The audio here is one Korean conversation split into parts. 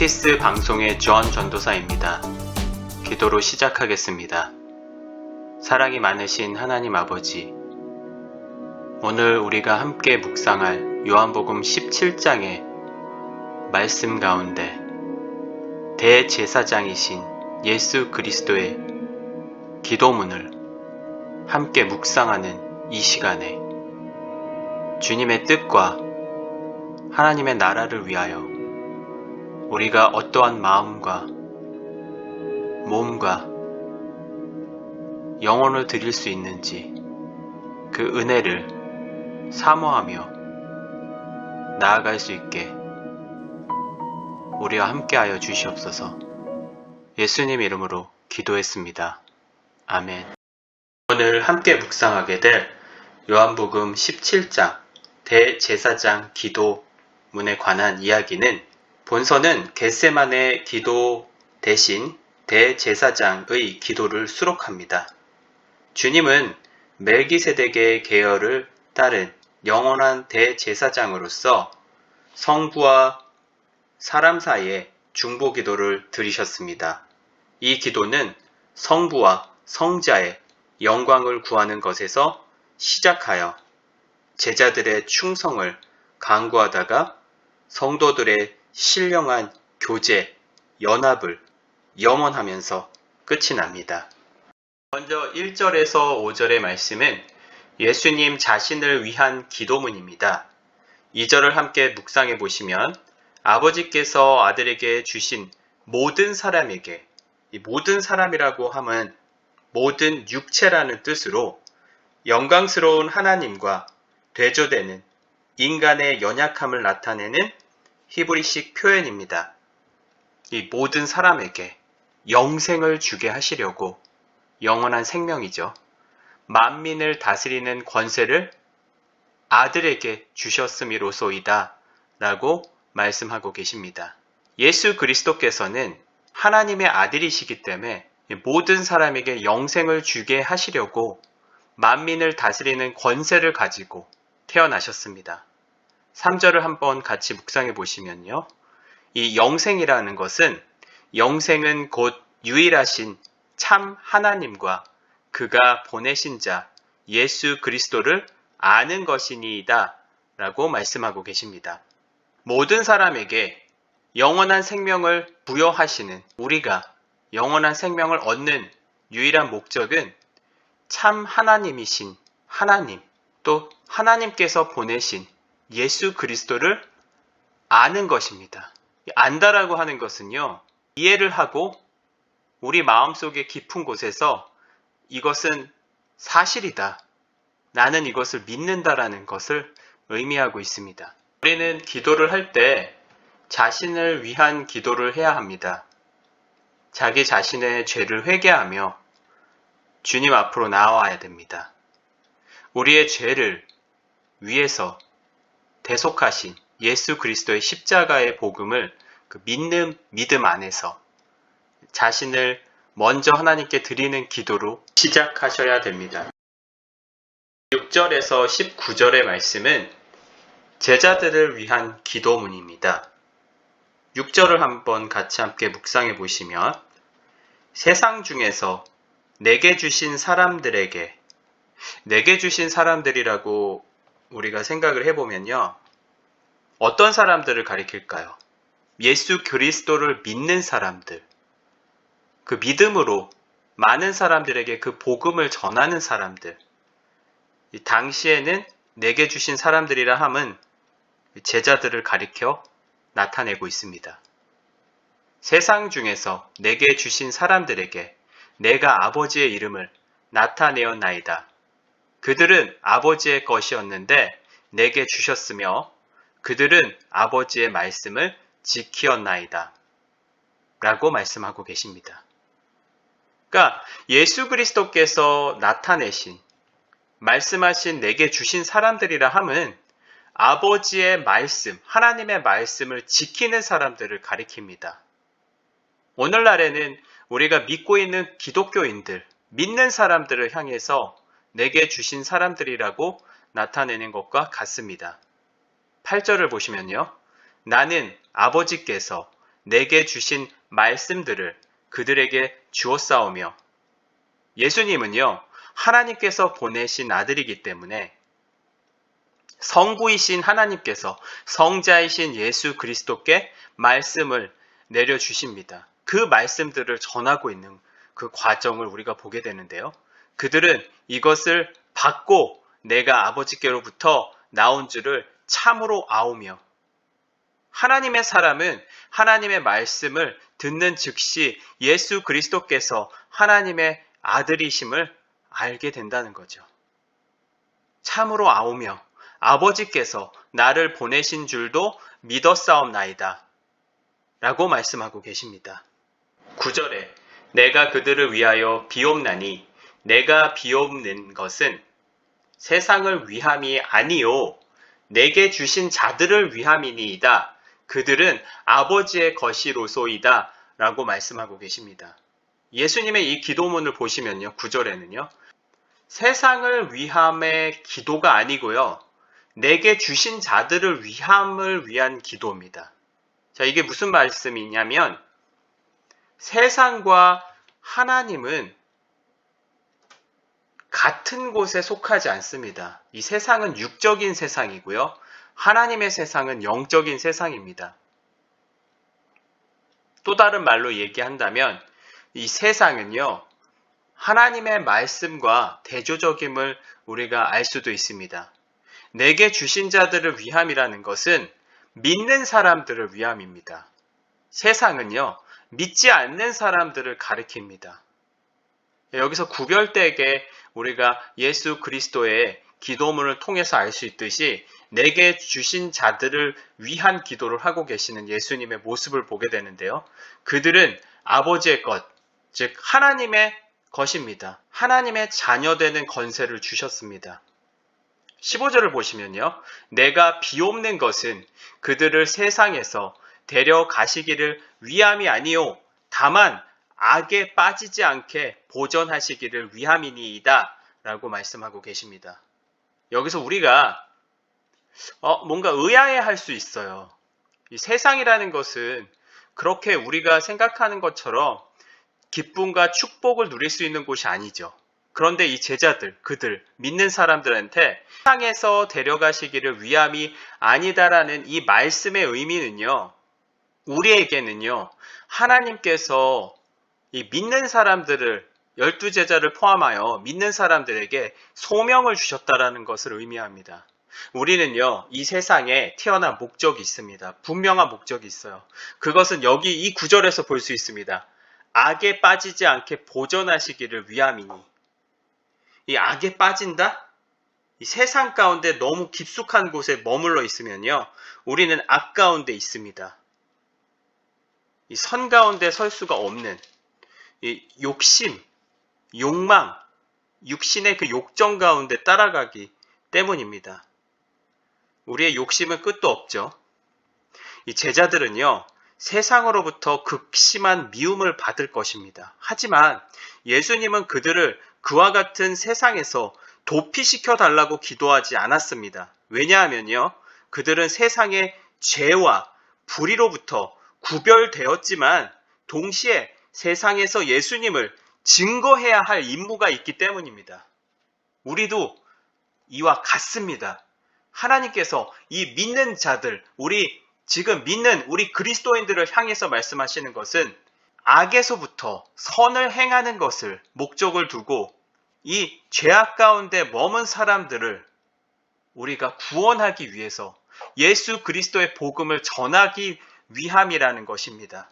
피스티스 방송의 주원 전도사입니다. 기도로 시작하겠습니다. 사랑이 많으신 하나님 아버지, 오늘 우리가 함께 묵상할 요한복음 17장의 말씀 가운데 대제사장이신 예수 그리스도의 기도문을 함께 묵상하는 이 시간에 주님의 뜻과 하나님의 나라를 위하여 우리가 어떠한 마음과 몸과 영혼을 드릴 수 있는지 그 은혜를 사모하며 나아갈 수 있게 우리와 함께하여 주시옵소서 예수님 이름으로 기도했습니다. 아멘. 오늘 함께 묵상하게 될 요한복음 17장 대제사장 기도문에 관한 이야기는 본서는 겟세만의 기도 대신 대제사장의 기도를 수록합니다. 주님은 멜기세덱의 계열을 따른 영원한 대제사장으로서 성부와 사람 사이에 중보 기도를 드리셨습니다. 이 기도는 성부와 성자의 영광을 구하는 것에서 시작하여 제자들의 충성을 강구하다가 성도들의 신령한 교제, 연합을 염원하면서 끝이 납니다. 먼저 1절에서 5절의 말씀은 예수님 자신을 위한 기도문입니다. 2절을 함께 묵상해 보시면 아버지께서 아들에게 주신 모든 사람에게 이 모든 사람이라고 함은 모든 육체라는 뜻으로 영광스러운 하나님과 대조되는 인간의 연약함을 나타내는 히브리식 표현입니다. 이 모든 사람에게 영생을 주게 하시려고 영원한 생명이죠. 만민을 다스리는 권세를 아들에게 주셨음이로소이다 라고 말씀하고 계십니다. 예수 그리스도께서는 하나님의 아들이시기 때문에 모든 사람에게 영생을 주게 하시려고 만민을 다스리는 권세를 가지고 태어나셨습니다. 3절을 한번 같이 묵상해 보시면요. 이 영생이라는 것은 영생은 곧 유일하신 참 하나님과 그가 보내신 자 예수 그리스도를 아는 것이니이다 라고 말씀하고 계십니다. 모든 사람에게 영원한 생명을 부여하시는 우리가 영원한 생명을 얻는 유일한 목적은 참 하나님이신 하나님 또 하나님께서 보내신 예수 그리스도를 아는 것입니다. 안다라고 하는 것은요, 이해를 하고 우리 마음속의 깊은 곳에서 이것은 사실이다. 나는 이것을 믿는다라는 것을 의미하고 있습니다. 우리는 기도를 할 때 자신을 위한 기도를 해야 합니다. 자기 자신의 죄를 회개하며 주님 앞으로 나와야 됩니다. 우리의 죄를 위해서 대속하신 예수 그리스도의 십자가의 복음을 그 믿는 믿음 안에서 자신을 먼저 하나님께 드리는 기도로 시작하셔야 됩니다. 6절에서 19절의 말씀은 제자들을 위한 기도문입니다. 6절을 한번 같이 함께 묵상해 보시면 세상 중에서 내게 주신 사람들에게 내게 주신 사람들이라고 우리가 생각을 해보면요. 어떤 사람들을 가리킬까요? 예수 그리스도를 믿는 사람들. 그 믿음으로 많은 사람들에게 그 복음을 전하는 사람들. 당시에는 내게 주신 사람들이라 함은 제자들을 가리켜 나타내고 있습니다. 세상 중에서 내게 주신 사람들에게 내가 아버지의 이름을 나타내었나이다. 그들은 아버지의 것이었는데 내게 주셨으며 그들은 아버지의 말씀을 지키었나이다. 라고 말씀하고 계십니다. 그러니까 예수 그리스도께서 나타내신 말씀하신 내게 주신 사람들이라 함은 아버지의 말씀, 하나님의 말씀을 지키는 사람들을 가리킵니다. 오늘날에는 우리가 믿고 있는 기독교인들, 믿는 사람들을 향해서 내게 주신 사람들이라고 나타내는 것과 같습니다. 8절을 보시면요. 나는 아버지께서 내게 주신 말씀들을 그들에게 주었사오며 예수님은요, 하나님께서 보내신 아들이기 때문에 성부이신 하나님께서 성자이신 예수 그리스도께 말씀을 내려주십니다. 그 말씀들을 전하고 있는 그 과정을 우리가 보게 되는데요. 그들은 이것을 받고 내가 아버지께로부터 나온 줄을 참으로 아오며 하나님의 사람은 하나님의 말씀을 듣는 즉시 예수 그리스도께서 하나님의 아들이심을 알게 된다는 거죠. 참으로 아오며 아버지께서 나를 보내신 줄도 믿었사옵나이다. 라고 말씀하고 계십니다. 9절에 내가 그들을 위하여 비옵나니 내가 비옵는 것은 세상을 위함이 아니요 내게 주신 자들을 위함이니이다. 그들은 아버지의 것이로소이다. 라고 말씀하고 계십니다. 예수님의 이 기도문을 보시면요. 9절에는요. 세상을 위함의 기도가 아니고요. 내게 주신 자들을 위함을 위한 기도입니다. 자, 이게 무슨 말씀이냐면 세상과 하나님은 같은 곳에 속하지 않습니다. 이 세상은 육적인 세상이고요. 하나님의 세상은 영적인 세상입니다. 또 다른 말로 얘기한다면 이 세상은요. 하나님의 말씀과 대조적임을 우리가 알 수도 있습니다. 내게 주신 자들을 위함이라는 것은 믿는 사람들을 위함입니다. 세상은요, 믿지 않는 사람들을 가리킵니다. 여기서 구별되게 우리가 예수 그리스도의 기도문을 통해서 알 수 있듯이 내게 주신 자들을 위한 기도를 하고 계시는 예수님의 모습을 보게 되는데요. 그들은 아버지의 것, 즉 하나님의 것입니다. 하나님의 자녀되는 건세를 주셨습니다. 15절을 보시면요. 내가 비옵는 것은 그들을 세상에서 데려가시기를 위함이 아니요. 다만 악에 빠지지 않게 보전하시기를 위함이니이다. 라고 말씀하고 계십니다. 여기서 우리가 어, 뭔가 의아해 할 수 있어요. 이 세상이라는 것은 그렇게 우리가 생각하는 것처럼 기쁨과 축복을 누릴 수 있는 곳이 아니죠. 그런데 이 제자들, 그들, 믿는 사람들한테 세상에서 데려가시기를 위함이 아니다라는 이 말씀의 의미는요, 우리에게는요, 하나님께서 이 믿는 사람들을, 열두 제자를 포함하여 믿는 사람들에게 소명을 주셨다라는 것을 의미합니다. 우리는요, 이 세상에 태어난 목적이 있습니다. 분명한 목적이 있어요. 그것은 여기 이 구절에서 볼 수 있습니다. 악에 빠지지 않게 보존하시기를 위함이니. 이 악에 빠진다? 이 세상 가운데 너무 깊숙한 곳에 머물러 있으면요. 우리는 악 가운데 있습니다. 이 선 가운데 설 수가 없는 이 욕심, 욕망, 육신의 그 욕정 가운데 따라가기 때문입니다. 우리의 욕심은 끝도 없죠. 이 제자들은요, 세상으로부터 극심한 미움을 받을 것입니다. 하지만 예수님은 그들을 그와 같은 세상에서 도피시켜 달라고 기도하지 않았습니다. 왜냐하면요, 그들은 세상의 죄와 불의로부터 구별되었지만 동시에 세상에서 예수님을 증거해야 할 임무가 있기 때문입니다. 우리도 이와 같습니다. 하나님께서 이 믿는 자들, 우리 지금 믿는 우리 그리스도인들을 향해서 말씀하시는 것은 악에서부터 선을 행하는 것을 목적을 두고 이 죄악 가운데 머문 사람들을 우리가 구원하기 위해서 예수 그리스도의 복음을 전하기 위함이라는 것입니다.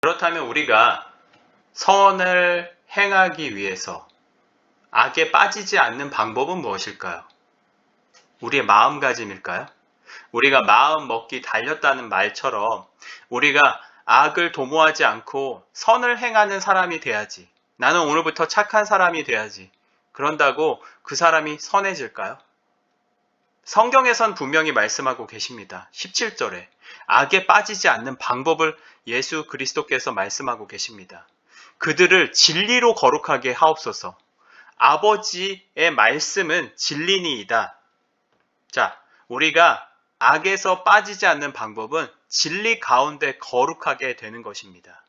그렇다면 우리가 선을 행하기 위해서 악에 빠지지 않는 방법은 무엇일까요? 우리의 마음가짐일까요? 우리가 마음 먹기 달렸다는 말처럼 우리가 악을 도모하지 않고 선을 행하는 사람이 돼야지. 나는 오늘부터 착한 사람이 돼야지. 그런다고 그 사람이 선해질까요? 성경에선 분명히 말씀하고 계십니다. 17절에 악에 빠지지 않는 방법을 예수 그리스도께서 말씀하고 계십니다. 그들을 진리로 거룩하게 하옵소서. 아버지의 말씀은 진리니이다. 자, 우리가 악에서 빠지지 않는 방법은 진리 가운데 거룩하게 되는 것입니다.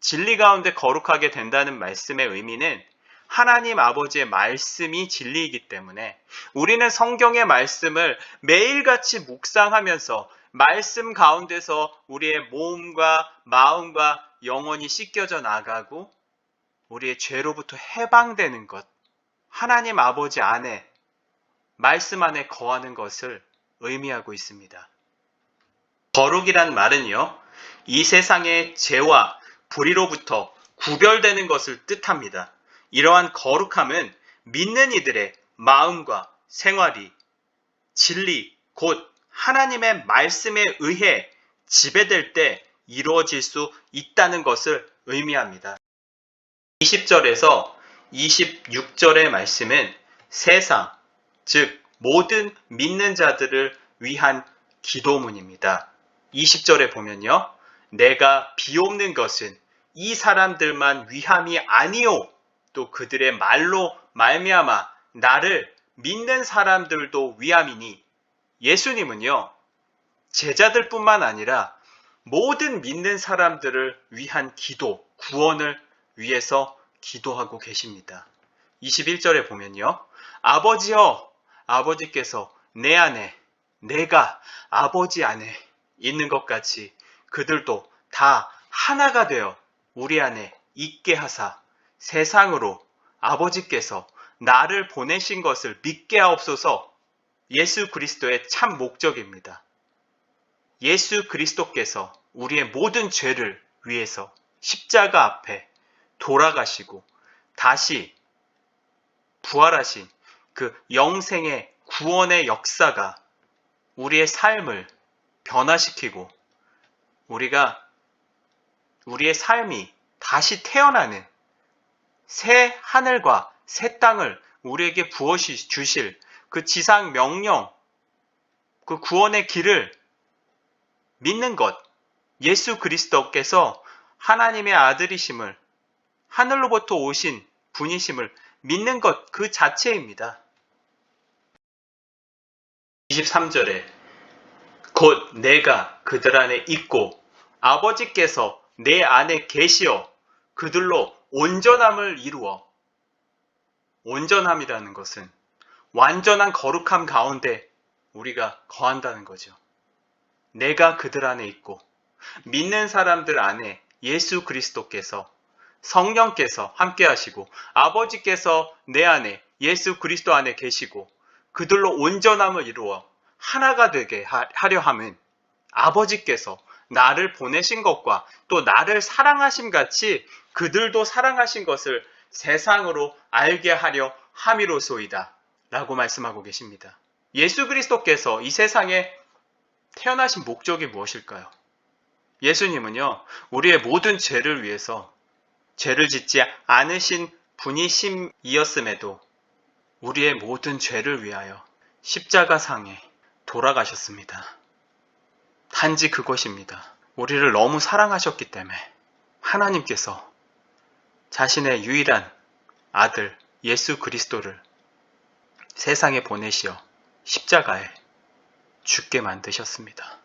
진리 가운데 거룩하게 된다는 말씀의 의미는 하나님 아버지의 말씀이 진리이기 때문에 우리는 성경의 말씀을 매일같이 묵상하면서 말씀 가운데서 우리의 몸과 마음과 영혼이 씻겨져 나가고 우리의 죄로부터 해방되는 것, 하나님 아버지 안에, 말씀 안에 거하는 것을 의미하고 있습니다. 거룩이란 말은요, 이 세상의 죄와 불의로부터 구별되는 것을 뜻합니다. 이러한 거룩함은 믿는 이들의 마음과 생활이 진리, 곧 하나님의 말씀에 의해 지배될 때 이루어질 수 있다는 것을 의미합니다. 20절에서 26절의 말씀은 세상, 즉 모든 믿는 자들을 위한 기도문입니다. 20절에 보면요. 내가 비옵는 것은 이 사람들만 위함이 아니요. 또 그들의 말로 말미암아 나를 믿는 사람들도 위함이니 예수님은요. 제자들뿐만 아니라 모든 믿는 사람들을 위한 기도, 구원을 위해서 기도하고 계십니다. 21절에 보면요. 아버지여, 아버지께서 내 안에, 내가 아버지 안에 있는 것 같이 그들도 다 하나가 되어 우리 안에 있게 하사 세상으로 아버지께서 나를 보내신 것을 믿게 하옵소서 예수 그리스도의 참 목적입니다. 예수 그리스도께서 우리의 모든 죄를 위해서 십자가 앞에 돌아가시고 다시 부활하신 그 영생의 구원의 역사가 우리의 삶을 변화시키고 우리가 우리의 삶이 다시 태어나는 새 하늘과 새 땅을 우리에게 부어 주실 그 지상 명령, 그 구원의 길을 믿는 것, 예수 그리스도께서 하나님의 아들이심을 하늘로부터 오신 분이심을 믿는 것 그 자체입니다. 23절에 곧 내가 그들 안에 있고 아버지께서 내 안에 계시어 그들로 온전함을 이루어 온전함이라는 것은 완전한 거룩함 가운데 우리가 거한다는 거죠. 내가 그들 안에 있고 믿는 사람들 안에 예수 그리스도께서 성령께서 함께 하시고 아버지께서 내 안에 예수 그리스도 안에 계시고 그들로 온전함을 이루어 하나가 되게 하려 함은 아버지께서 나를 보내신 것과 또 나를 사랑하심 같이 그들도 사랑하신 것을 세상으로 알게 하려 함이로소이다. 라고 말씀하고 계십니다. 예수 그리스도께서 이 세상에 태어나신 목적이 무엇일까요? 예수님은요, 우리의 모든 죄를 위해서 죄를 짓지 않으신 분이심이었음에도 우리의 모든 죄를 위하여 십자가 상에 돌아가셨습니다. 단지 그것입니다. 우리를 너무 사랑하셨기 때문에 하나님께서 자신의 유일한 아들 예수 그리스도를 세상에 보내시어 십자가에 죽게 만드셨습니다.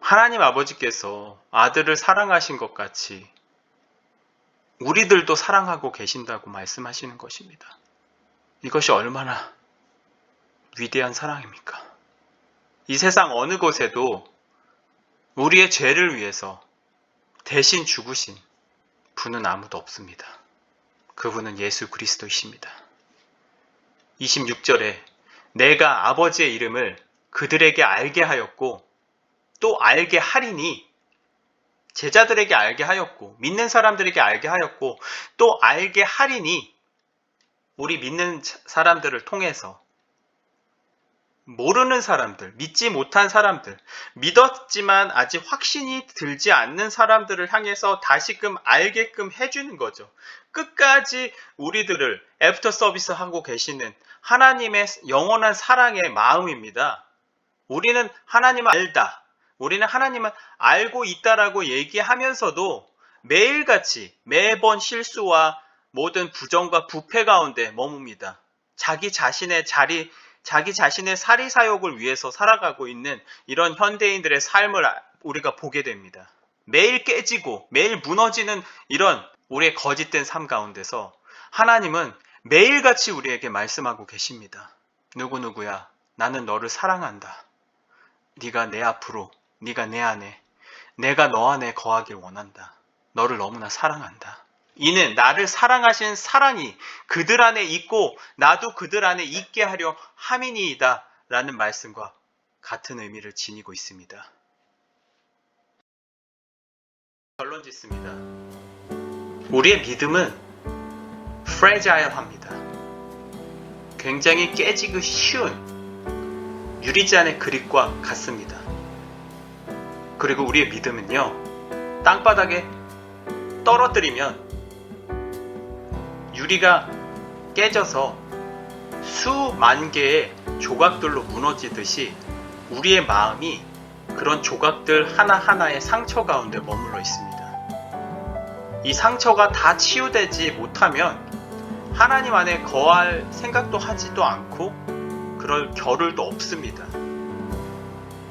하나님 아버지께서 아들을 사랑하신 것 같이 우리들도 사랑하고 계신다고 말씀하시는 것입니다. 이것이 얼마나 위대한 사랑입니까? 이 세상 어느 곳에도 우리의 죄를 위해서 대신 죽으신 분은 아무도 없습니다. 그분은 예수 그리스도이십니다. 26절에 내가 아버지의 이름을 그들에게 알게 하였고 또 알게 하리니 제자들에게 알게 하였고 믿는 사람들에게 알게 하였고 또 알게 하리니 우리 믿는 사람들을 통해서 모르는 사람들, 믿지 못한 사람들, 믿었지만 아직 확신이 들지 않는 사람들을 향해서 다시금 알게끔 해주는 거죠. 끝까지 우리들을 애프터 서비스 하고 계시는 하나님의 영원한 사랑의 마음입니다. 우리는 하나님을 알다. 우리는 하나님을 알고 있다라고 얘기하면서도 매일같이 매번 실수와 모든 부정과 부패 가운데 머뭅니다. 자기 자신의 자리 자기 자신의 사리사욕을 위해서 살아가고 있는 이런 현대인들의 삶을 아- 우리가 보게 됩니다. 매일 깨지고 매일 무너지는 이런 우리의 거짓된 삶 가운데서 하나님은 매일같이 우리에게 말씀하고 계십니다. 누구누구야, 나는 너를 사랑한다. 네가 내 앞으로, 네가 내 안에, 내가 너 안에 거하길 원한다. 너를 너무나 사랑한다. 이는 나를 사랑하신 사랑이 그들 안에 있고 나도 그들 안에 있게 하려 함이니이다. 라는 말씀과 같은 의미를 지니고 있습니다. 결론 짓습니다. 우리의 믿음은 fragile 합니다. 굉장히 깨지기 쉬운 유리잔의 그릇과 같습니다. 그리고 우리의 믿음은요, 땅바닥에 떨어뜨리면 유리가 깨져서 수만 개의 조각들로 무너지듯이 우리의 마음이 그런 조각들 하나하나의 상처 가운데 머물러 있습니다. 이 상처가 다 치유되지 못하면 하나님 안에 거할 생각도 하지도 않고 그럴 겨를도 없습니다.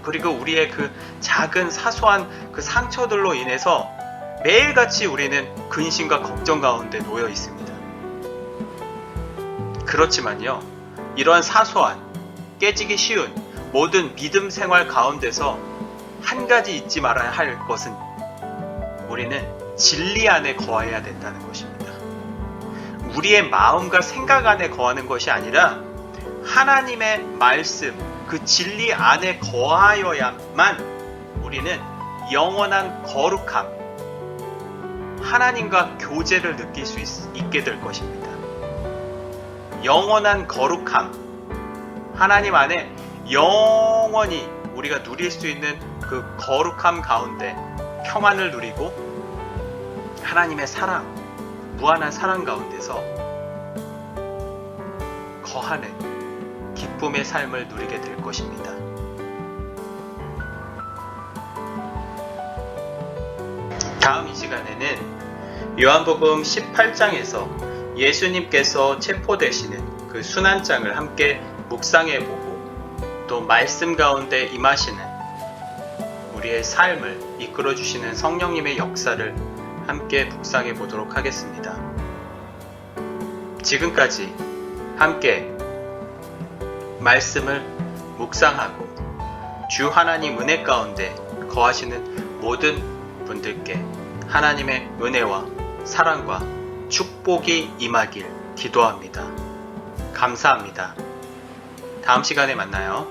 그리고 우리의 그 작은 사소한 그 상처들로 인해서 매일같이 우리는 근심과 걱정 가운데 놓여 있습니다. 그렇지만요, 이러한 사소한, 깨지기 쉬운 모든 믿음 생활 가운데서 한 가지 잊지 말아야 할 것은 우리는 진리 안에 거해야 된다는 것입니다. 우리의 마음과 생각 안에 거하는 것이 아니라 하나님의 말씀, 그 진리 안에 거하여야만 우리는 영원한 거룩함, 하나님과 교제를 느낄 수 있, 게될 것입니다. 영원한 거룩함, 하나님 안에 영원히 우리가 누릴 수 있는 그 거룩함 가운데 평안을 누리고 하나님의 사랑, 무한한 사랑 가운데서 거하는 기쁨의 삶을 누리게 될 것입니다. 다음 이 시간에는 요한복음 18장에서 예수님께서 체포되시는 그 순환장을 함께 묵상해 보고 또 말씀 가운데 임하시는 우리의 삶을 이끌어 주시는 성령님의 역사를 함께 묵상해 보도록 하겠습니다. 지금까지 함께 말씀을 묵상하고 주 하나님 은혜 가운데 거하시는 모든 분들께 하나님의 은혜와 사랑과 축복이 임하길 기도합니다. 감사합니다. 다음 시간에 만나요.